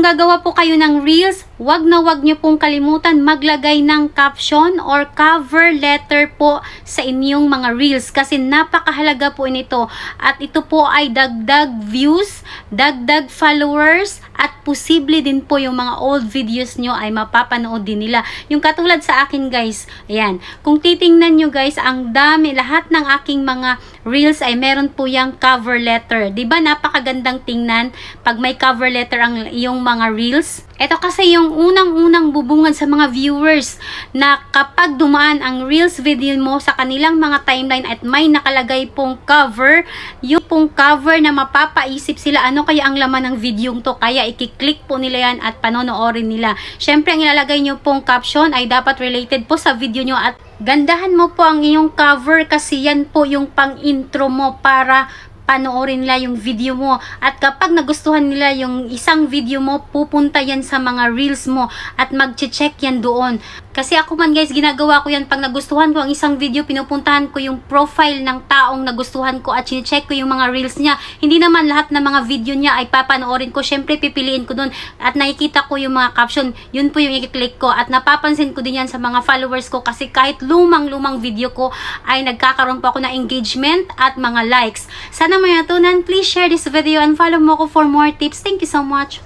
kung gagawa po kayo ng reels, wag na wag nyo pong kalimutan maglagay ng caption or cover letter po sa inyong mga reels kasi napakahalaga po nito at ito po ay dagdag views, dagdag followers at posible din po yung mga old videos nyo ay mapapanood din nila. Yung katulad sa akin guys, ayan, kung titingnan nyo guys, ang dami, lahat ng aking mga reels ay meron po yung cover letter. ba napakagandang tingnan pag may cover letter ang iyong mga reels? Ito kasi yung unang-unang bubungan sa mga viewers na kapag dumaan ang reels video mo sa kanilang mga timeline at may nakalagay pong cover, yung pong cover na mapapaisip sila ano kaya ang laman ng video to kaya ikiklik po nila yan at panonoorin nila. Syempre ang ilalagay nyo pong caption ay dapat related po sa video nyo at gandahan mo po ang iyong cover kasi yan po yung pang intro mo para panoorin nila yung video mo. At kapag nagustuhan nila yung isang video mo, pupunta yan sa mga reels mo at mag-check yan doon. Kasi ako man guys, ginagawa ko yan pag nagustuhan ko ang isang video, pinupuntahan ko yung profile ng taong nagustuhan ko at check ko yung mga reels niya. Hindi naman lahat ng mga video niya ay papanoorin ko. Syempre, pipiliin ko doon at nakikita ko yung mga caption. Yun po yung i-click ko at napapansin ko din yan sa mga followers ko kasi kahit lumang-lumang video ko ay nagkakaroon po ako ng engagement at mga likes. Sana may natunan, please share this video and follow mo ko for more tips. Thank you so much.